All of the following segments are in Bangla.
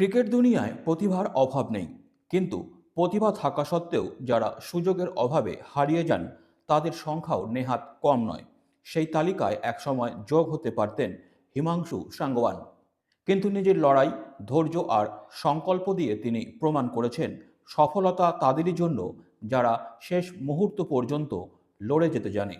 ক্রিকেট দুনিয়ায় প্রতিভার অভাব নেই। কিন্তু প্রতিভা থাকা সত্ত্বেও যারা সুযোগের অভাবে হারিয়ে যান, তাদের সংখ্যাও নেহাত কম নয়। সেই তালিকায় একসময় যোগ হতে পারতেন হিমাংশু সাঙ্গওয়ান। কিন্তু নিজের লড়াই, ধৈর্য আর সংকল্প দিয়ে তিনি প্রমাণ করেছেন সফলতা তাদেরই জন্য যারা শেষ মুহূর্ত পর্যন্ত লড়ে যেতে জানে।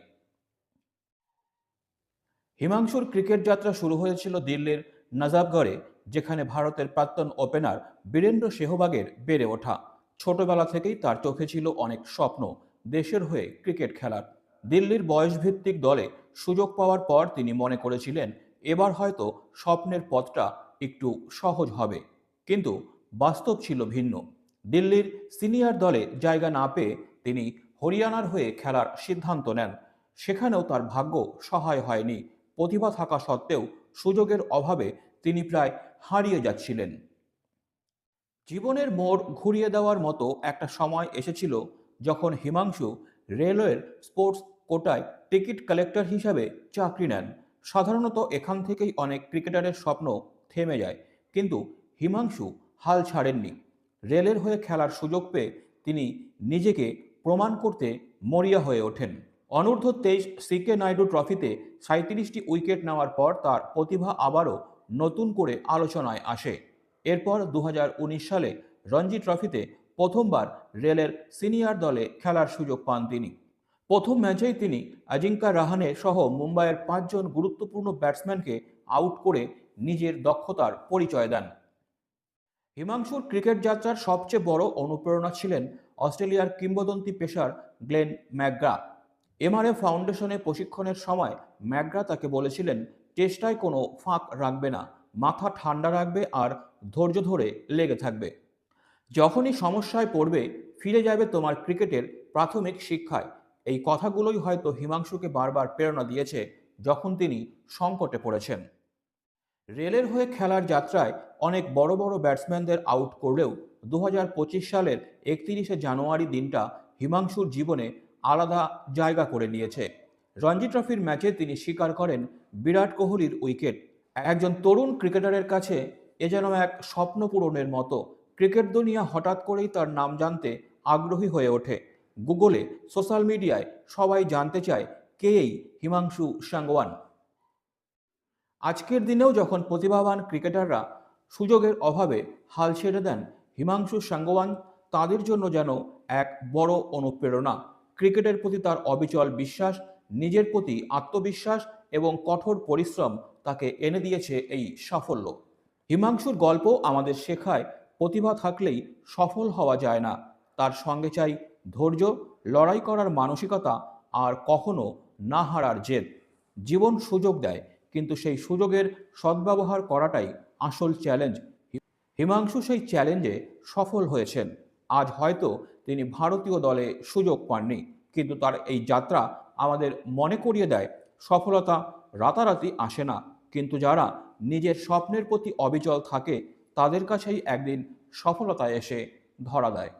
হিমাংশুর ক্রিকেট যাত্রা শুরু হয়েছিল দিল্লির নজাবগড়ে। যেখানে ভারতের প্রাক্তন ওপেনার বীরেন্দ্র সেহবাগের বেড়ে ওঠা। ছোটবেলা থেকেই তার চোখে ছিল অনেক স্বপ্ন, দেশের হয়ে ক্রিকেট খেলার। দিল্লির বয়সভিত্তিক দলে সুযোগ পাওয়ার পর তিনি মনে করেছিলেন, এবার হয়তো স্বপ্নের পথটা একটু সহজ হবে। কিন্তু বাস্তব ছিল ভিন্ন। দিল্লির সিনিয়র দলে জায়গা না পেয়ে তিনি হরিয়ানার হয়ে খেলার সিদ্ধান্ত নেন। সেখানেও তার ভাগ্য সহায় হয়নি। প্রতিভা থাকা সত্ত্বেও সুযোগের অভাবে তিনি প্রায় হারিয়ে যাচ্ছিলেন। জীবনের মোড় ঘুরিয়ে দেওয়ার মতো একটা সময় এসেছিল যখন হিমাংশু রেলওয়ের স্পোর্টস কোটায় টিকিট কালেক্টর হিসাবে চাকরি নেন। সাধারণত এখান থেকেই অনেক ক্রিকেটারের স্বপ্ন থেমে যায়, কিন্তু হিমাংশু হাল ছাড়েননি। রেলের হয়ে খেলার সুযোগ পেয়ে তিনি নিজেকে প্রমাণ করতে মরিয়া হয়ে ওঠেন। অনূর্ধ্ব তেইশ সিকে নাইডু ট্রফিতে সাঁত্রিশটি উইকেট নেওয়ার পর তার প্রতিভা আবারও নতুন করে আলোচনায় আসে। এরপর দু হাজার উনিশ সালে রঞ্জি ট্রফিতে প্রথমবার রেলের সিনিয়র দলে খেলার সুযোগ পান তিনি। প্রথম ম্যাচেই তিনি অজিঙ্কা রাহানে সহ মুম্বাইয়ের পাঁচজন গুরুত্বপূর্ণ ব্যাটসম্যানকে আউট করে নিজের দক্ষতার পরিচয় দেন। হিমাংশুর ক্রিকেট যাত্রার সবচেয়ে বড় অনুপ্রেরণা ছিলেন অস্ট্রেলিয়ার কিংবদন্তি পেসার গ্লেন ম্যাকগ্রা এমআরএ ফাউন্ডেশনে প্রশিক্ষণের সময় ম্যাকগ্রা তাকে বলেছিলেন, চেষ্টায় কোনো ফাঁক রাখবে না, মাথা ঠান্ডা রাখবে আর ধৈর্য ধরে লেগে থাকবে। যখনই সমস্যায় পড়বে, ফিরে যাবে তোমার ক্রিকেটের প্রাথমিক শিক্ষায়। এই কথাগুলোই হয়তো হিমাংশুকে বারবার প্রেরণা দিয়েছে যখন তিনি সংকটে পড়েছেন। রেলের হয়ে খেলার যাত্রায় অনেক বড় বড় ব্যাটসম্যানদের আউট করলেও দু হাজার পঁচিশ সালের একত্রিশে জানুয়ারি দিনটা হিমাংশুর জীবনে আলাদা জায়গা করে নিয়েছে। রঞ্জি ট্রফির ম্যাচে তিনি স্বীকার করেন বিরাট কোহলির উইকেট। একজন তরুণ ক্রিকেটারের কাছে এ যেন এক স্বপ্ন পূরণের মতো। ক্রিকেট দুনিয়া হঠাৎ করেই তার নাম জানতে আগ্রহী হয়ে ওঠে। গুগলে, সোশ্যাল মিডিয়ায় সবাই জানতে চায়, কে এই হিমাংশু সাঙ্গওয়ান? আজকের দিনেও যখন প্রতিভাবান ক্রিকেটাররা সুযোগের অভাবে হাল ছেড়ে দেন হিমাংশু সাঙ্গওয়ান, তাদের জন্য যেন এক বড় অনুপ্রেরণা। ক্রিকেটের প্রতি তার অবিচল বিশ্বাস, নিজের প্রতি আত্মবিশ্বাস এবং কঠোর পরিশ্রম তাকে এনে দিয়েছে এই সাফল্য। হিমাংশুর গল্প আমাদের শেখায়, প্রতিভা থাকলেই সফল হওয়া যায় না। তার সঙ্গে চাই ধৈর্য, লড়াই করার মানসিকতা, আর কখনো না হারার জেদ। জীবন সুযোগ দেয়, কিন্তু সেই সুযোগের সদ্ব্যবহার করাটাই আসল চ্যালেঞ্জ হিমাংশু সেই চ্যালেঞ্জে সফল হয়েছেন। আজ হয়তো তিনি ভারতীয় দলে সুযোগ পাননি। কিন্তু তার এই যাত্রা আমাদের মনে করিয়ে দেয়, সফলতা রাতারাতি আসে না। কিন্তু যারা নিজের স্বপ্নের প্রতি অবিচল থাকে, তাদের কাছেই একদিন সফলতা এসে ধরা দেয়।